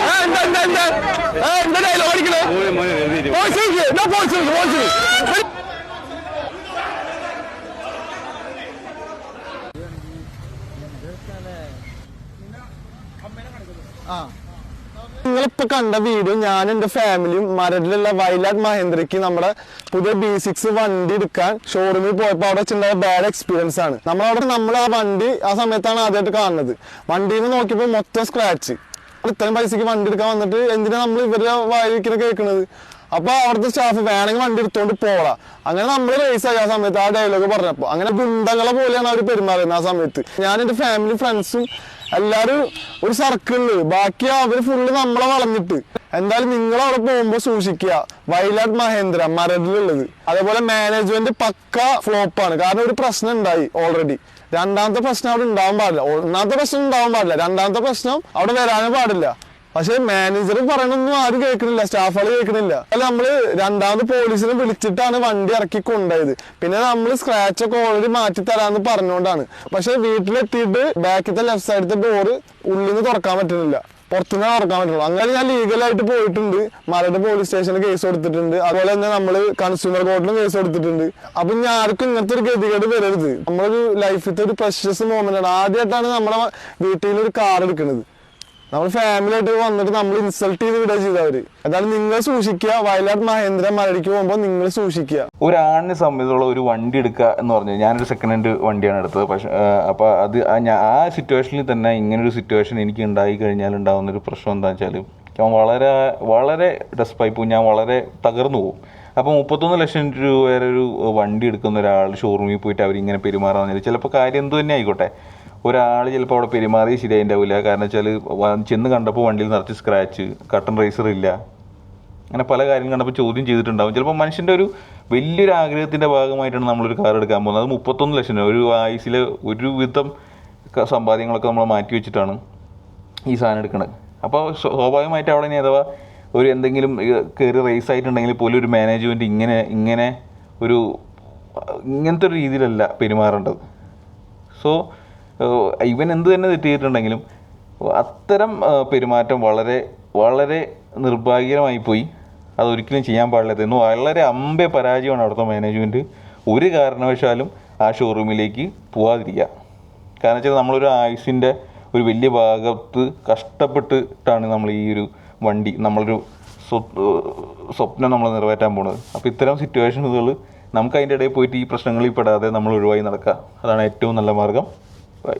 ആ, എന്താ എന്താ എന്താ ആ, എന്താ ഡയലോഗ് അടിക്കണേ വോയിസ് ചോദിക്ക്, വോയിസ് ചോദിക്ക്. നിങ്ങളിപ്പോ കണ്ട വീഡിയോ ഞാൻ എന്റെ ഫാമിലിയും മരടിലുള്ള വയലാട് മഹേന്ദ്രയ്ക്ക് നമ്മുടെ പുതിയ ബി സിക്സ് വണ്ടി എടുക്കാൻ ഷോറൂമിൽ പോയപ്പോ അവിടെ വെച്ചിട്ടുണ്ടായ ബാഡ് എക്സ്പീരിയൻസ് ആണ്. നമ്മളവിടെ നമ്മൾ ആ വണ്ടി ആ സമയത്താണ് ആദ്യമായിട്ട് കാണുന്നത്. വണ്ടിയിൽ നിന്ന് നോക്കിയപ്പോൾ മൊത്തം സ്ക്രാച്ച് ഇത്രയും പൈസക്ക് വണ്ടി എടുക്കാൻ വന്നിട്ട് എന്തിനാ നമ്മൾ ഇവരുടെ വായിക്കുന്ന കേൾക്കുന്നത് അപ്പൊ അവിടുത്തെ സ്റ്റാഫ് വേണമെങ്കിൽ വണ്ടി എടുത്തോണ്ട് പോളാ അങ്ങനെ നമ്മൾ റേസ് ആയി ആ സമയത്ത് ആ ഡയലോഗ് പറഞ്ഞപ്പോ. അങ്ങനെ ഗുണ്ടകളെ പോലെയാണ് അവർ പെരുമാറുന്നത് ആ സമയത്ത്. ഞാൻ എന്റെ ഫാമിലി ഫ്രണ്ട്സും എല്ലാരും ഒരു സർക്കിളിൽ ബാക്കി അവർ ഫുള്ള് നമ്മളെ വളഞ്ഞിട്ട് എന്തായാലും നിങ്ങൾ അവിടെ പോകുമ്പോൾ സൂക്ഷിക്കുക. വയലാട് മഹേന്ദ്ര മരടിലുള്ളത്. അതേപോലെ മാനേജ്മെന്റ് പക്ക ആണ്. കാരണം ഒരു പ്രശ്നം ഉണ്ടായി ഓൾറെഡി രണ്ടാമത്തെ പ്രശ്നം അവിടെ ഉണ്ടാവാൻ പാടില്ല. ഒന്നാമത്തെ പ്രശ്നം ഉണ്ടാവാൻ പാടില്ല. രണ്ടാമത്തെ പ്രശ്നം അവിടെ വരാനും പാടില്ല. പക്ഷെ മാനേജർ പറയണൊന്നും ആരും കേൾക്കണില്ല സ്റ്റാഫുകൾ കേൾക്കണില്ല. അല്ല നമ്മൾ രണ്ടാമത് പോലീസിനെ വിളിച്ചിട്ടാണ് വണ്ടി ഇറക്കി കൊണ്ടുപോയത്. പിന്നെ നമ്മൾ സ്ക്രാച്ച് ഒക്കെ ഓൾറെഡി മാറ്റി തരാന്ന് പറഞ്ഞുകൊണ്ടാണ് പക്ഷെ വീട്ടിലെത്തിയിട്ട് ബാക്കിലത്തെ ലെഫ്റ്റ് സൈഡത്തെ ഡോറ് ഉള്ളിൽ നിന്ന് തുറക്കാൻ പറ്റുന്നില്ല. പുറത്തുനിന്ന് തുറക്കാൻ പറ്റുള്ളൂ. അങ്ങനെ ഞാൻ ലീഗലായിട്ട് പോയിട്ടുണ്ട്. മലയുടെ പോലീസ് സ്റ്റേഷനിൽ കേസ് കൊടുത്തിട്ടുണ്ട്. അതുപോലെ തന്നെ നമ്മൾ കൺസ്യൂമർ കോർട്ടിലും കേസ് കൊടുത്തിട്ടുണ്ട്. അപ്പൊ ഞാൻ ആർക്കും ഇങ്ങനത്തെ ഒരു ഗതികേട് വരരുത്. നമ്മളൊരു ലൈഫിലത്തെ ഒരു പ്രഷ്യസ് മൊമെന്റ് ആണ്. ആദ്യമായിട്ടാണ് നമ്മളെ വീട്ടിൽ ഒരു കാർ എടുക്കുന്നത് നമ്മൾ ഫാമിലി ആയിട്ട് വന്നിട്ട് നമ്മൾ ഇൻസൾട്ട് ചെയ്ത് വിടുക ചെയ്തവര് എന്തായാലും നിങ്ങൾ സൂക്ഷിക്കുക. വയലാട് മഹേന്ദ്ര മരടിക്ക് പോകുമ്പോൾ നിങ്ങൾ സൂക്ഷിക്കുക. ഒരാണിനെ സംബന്ധിച്ചുള്ള ഒരു വണ്ടി എടുക്കുക എന്ന് പറഞ്ഞു. ഞാനൊരു സെക്കൻഡ് ഹാൻഡ് വണ്ടിയാണ് എടുത്തത്. പക്ഷെ അപ്പോൾ അത് ആ സിറ്റുവേഷനിൽ തന്നെ ഇങ്ങനെ ഒരു സിറ്റുവേഷൻ എനിക്ക് ഉണ്ടായി കഴിഞ്ഞാൽ ഉണ്ടാകുന്ന ഒരു പ്രശ്നം എന്താ വെച്ചാൽ ഞാൻ വളരെ വളരെ ഡെസ്പായി പോകും ഞാൻ വളരെ തകർന്നു പോകും അപ്പോൾ മുപ്പത്തൊന്ന് ലക്ഷം രൂപ വരെ ഒരു വണ്ടി എടുക്കുന്ന ഒരാൾ ഷോറൂമിൽ പോയിട്ട് അവരിങ്ങനെ പെരുമാറാൻ പറഞ്ഞാൽ ചിലപ്പോൾ കാര്യം എന്തു തന്നെ ആയിക്കോട്ടെ. ഒരാൾ ചിലപ്പോൾ അവിടെ പെരുമാറി ശരിയായിണ്ടാവില്ല കാരണം വെച്ചാൽ ചെന്ന് കണ്ടപ്പോൾ വണ്ടിയിൽ നിറച്ച് സ്ക്രാച്ച് കട്ടൺ റേസർ ഇല്ല. അങ്ങനെ പല കാര്യങ്ങൾ കണ്ടപ്പോൾ ചോദ്യം ചെയ്തിട്ടുണ്ടാവും. ചിലപ്പോൾ മനുഷ്യന്റെ ഒരു വലിയൊരു ആഗ്രഹത്തിന്റെ ഭാഗമായിട്ടാണ് നമ്മളൊരു കാർ എടുക്കാൻ പോകുന്നത്. അത് മുപ്പത്തൊന്ന് ലക്ഷം രൂപ ഒരു ആയുസിലെ ഒരുവിധം സമ്പാദ്യങ്ങളൊക്കെ നമ്മൾ മാറ്റി വെച്ചിട്ടാണ് ഈ സാധനം എടുക്കുന്നത് അപ്പോൾ സ്വ- സ്വാഭാവികമായിട്ട് അവിടെ ഇനി അഥവാ ഒരു എന്തെങ്കിലും കയറി റേസ് ആയിട്ടുണ്ടെങ്കിൽ പോലും ഒരു മാനേജ്മെന്റ് ഇങ്ങനെ ഇങ്ങനെ ഒരു ഇങ്ങനത്തെ ഒരു രീതിയിലല്ല പെരുമാറേണ്ടത്. സോ ഇവൻ എന്ത് തന്നെ തെറ്റ് ചെയ്തിട്ടുണ്ടെങ്കിലും അത്തരം പെരുമാറ്റം വളരെ വളരെ നിർഭാഗ്യകരമായി പോയി. അതൊരിക്കലും ചെയ്യാൻ പാടില്ലാത്ത ഇന്ന് വളരെ അമ്പെ പരാജയമാണ് അവിടുത്തെ മാനേജ്മെന്റ് ഒരു കാരണവശാലും ആ ഷോറൂമിലേക്ക് പോവാതിരിക്കുക. കാരണം വെച്ചാൽ നമ്മളൊരു ആയുസിന്റെ ഒരു വലിയ ഭാഗത്ത് കഷ്ടപ്പെട്ടിട്ടാണ് നമ്മൾ ഈ ഒരു വണ്ടി നമ്മളൊരു സ്വ- സ്വപ്നം നമ്മൾ നിറവേറ്റാൻ പോണത്. അപ്പോൾ ഇത്തരം സിറ്റുവേഷനുകൾ നമുക്ക് അതിന്റെ ഇടയിൽ പോയിട്ട് ഈ പ്രശ്നങ്ങളിൽ പെടാതെ നമ്മൾ ഒഴിവായി നടക്കുക. അതാണ് ഏറ്റവും നല്ല മാർഗം. ബൈ